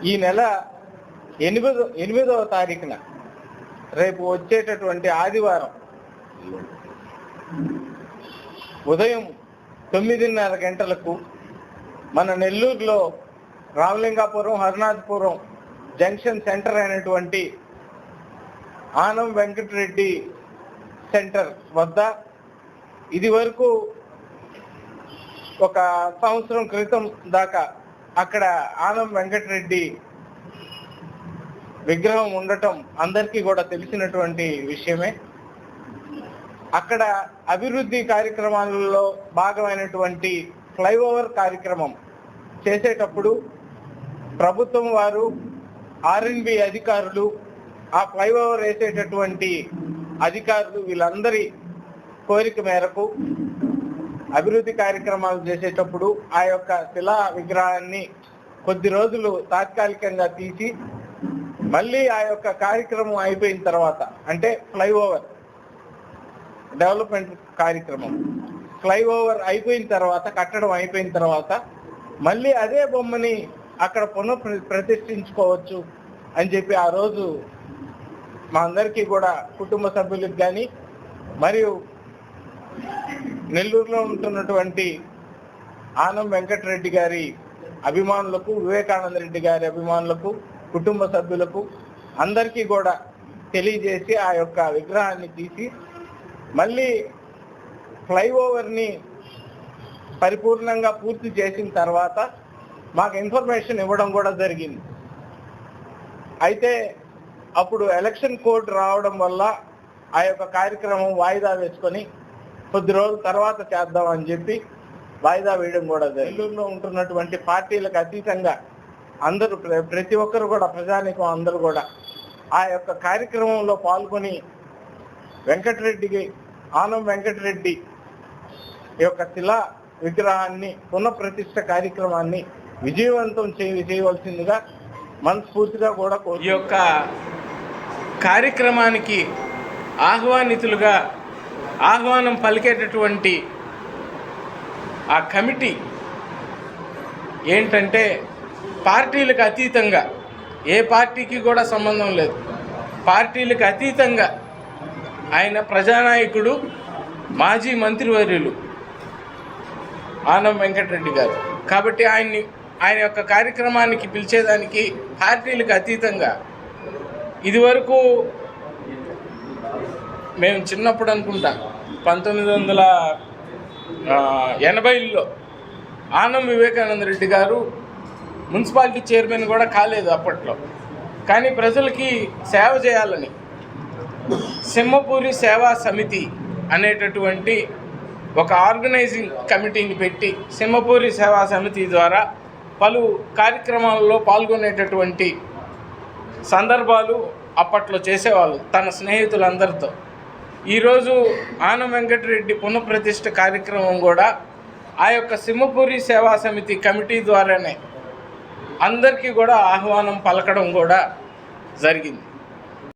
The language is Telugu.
ఈ నెల ఎనిమిదో ఎనిమిదవ తారీఖున రేపు వచ్చేటటువంటి ఆదివారం ఉదయం తొమ్మిదిన్నర గంటలకు మన నెల్లూరులో రామలింగాపురం హరినాథపురం జంక్షన్ సెంటర్ అయినటువంటి ఆనం వెంకటరెడ్డి సెంటర్ వద్ద ఇది వరకు ఒక సంవత్సరం క్రితం దాకా అక్కడ ఆనం వెంకటరెడ్డి విగ్రహం ఉండటం అందరికీ కూడా తెలిసినటువంటి విషయమే. అక్కడ అభివృద్ధి కార్యక్రమాలలో భాగమైనటువంటి ఫ్లైఓవర్ కార్యక్రమం చేసేటప్పుడు ప్రభుత్వం వారు ఆర్ఎన్బి అధికారులు ఆ ఫ్లైఓవర్ వేసేటటువంటి అధికారులు వీళ్ళందరి కోరిక మేరకు అభివృద్ధి కార్యక్రమాలు చేసేటప్పుడు ఆ యొక్క శిలా విగ్రహాన్ని కొద్ది రోజులు తాత్కాలికంగా తీసి మళ్ళీ ఆ యొక్క కార్యక్రమం అయిపోయిన తర్వాత అంటే ఫ్లైఓవర్ డెవలప్మెంట్ కార్యక్రమం. ఫ్లైఓవర్ అయిపోయిన తర్వాత కట్టడం అయిపోయిన తర్వాత మళ్ళీ అదే బొమ్మని అక్కడ పునః ప్రతిష్ఠించుకోవచ్చు అని చెప్పి ఆ రోజు మా అందరికీ కూడా కుటుంబ సభ్యులకు కానీ మరియు నెల్లూరులో ఉంటున్నటువంటి ఆనం వెంకటరెడ్డి గారి అభిమానులకు వివేకానంద రెడ్డి గారి అభిమానులకు కుటుంబ సభ్యులకు అందరికీ కూడా తెలియజేసి ఆ యొక్క విగ్రహాన్ని తీసి మళ్ళీ ఫ్లైఓవర్ని పరిపూర్ణంగా పూర్తి చేసిన తర్వాత మాకు ఇన్ఫర్మేషన్ ఇవ్వడం కూడా జరిగింది. అయితే అప్పుడు ఎలక్షన్ కోడ్ రావడం వల్ల ఆ యొక్క కార్యక్రమం వాయిదా వేసుకొని కొద్ది రోజుల తర్వాత చేద్దాం అని చెప్పి వాయిదా వేయడం కూడా నెల్లూరులో ఉంటున్నటువంటి పార్టీలకు అతీతంగా అందరూ ప్ర- ప్రతి ఒక్కరు కూడా ప్రజానికం అందరూ కూడా ఆ యొక్క కార్యక్రమంలో పాల్గొని వెంకటరెడ్డికి ఆనం వెంకటరెడ్డి యొక్క శిలా విగ్రహాన్ని పునఃప్రతిష్ట కార్యక్రమాన్ని విజయవంతం చేయ చేయవలసిందిగా మనస్ఫూర్తిగా కూడా ఈ యొక్క కార్యక్రమానికి ఆహ్వానితులుగా ఆహ్వానం పలికేటటువంటి ఆ కమిటీ ఏంటంటే పార్టీలకు అతీతంగా ఏ పార్టీకి కూడా సంబంధం లేదు. పార్టీలకు అతీతంగా ఆయన ప్రజానాయకుడు మాజీ మంత్రివర్యులు ఆనం వెంకటరెడ్డి గారు. కాబట్టి ఆయన్ని ఆయన యొక్క కార్యక్రమానికి పిలిచేదానికి పార్టీలకు అతీతంగా ఇదివరకు మేము చిన్నప్పుడు అనుకుంటా పంతొమ్మిది వందల ఎనభైలో ఆనం వివేకానంద రెడ్డి గారు మున్సిపాలిటీ చైర్మన్ కూడా కాలేదు అప్పట్లో. కానీ ప్రజలకి సేవ చేయాలని సింహపూరి సేవా సమితి అనేటటువంటి ఒక ఆర్గనైజింగ్ కమిటీని పెట్టి సింహపూరి సేవా సమితి ద్వారా పలు కార్యక్రమాల్లో పాల్గొనేటటువంటి సందర్భాలు అప్పట్లో చేసేవాళ్ళు తన స్నేహితులందరితో. ఈరోజు ఆన వెంకటరెడ్డి పునఃప్రతిష్ఠ కార్యక్రమం కూడా ఆ యొక్క సింహపూరి సేవా సమితి కమిటీ ద్వారానే అందరికీ కూడా ఆహ్వానం పలకడం కూడా జరిగింది.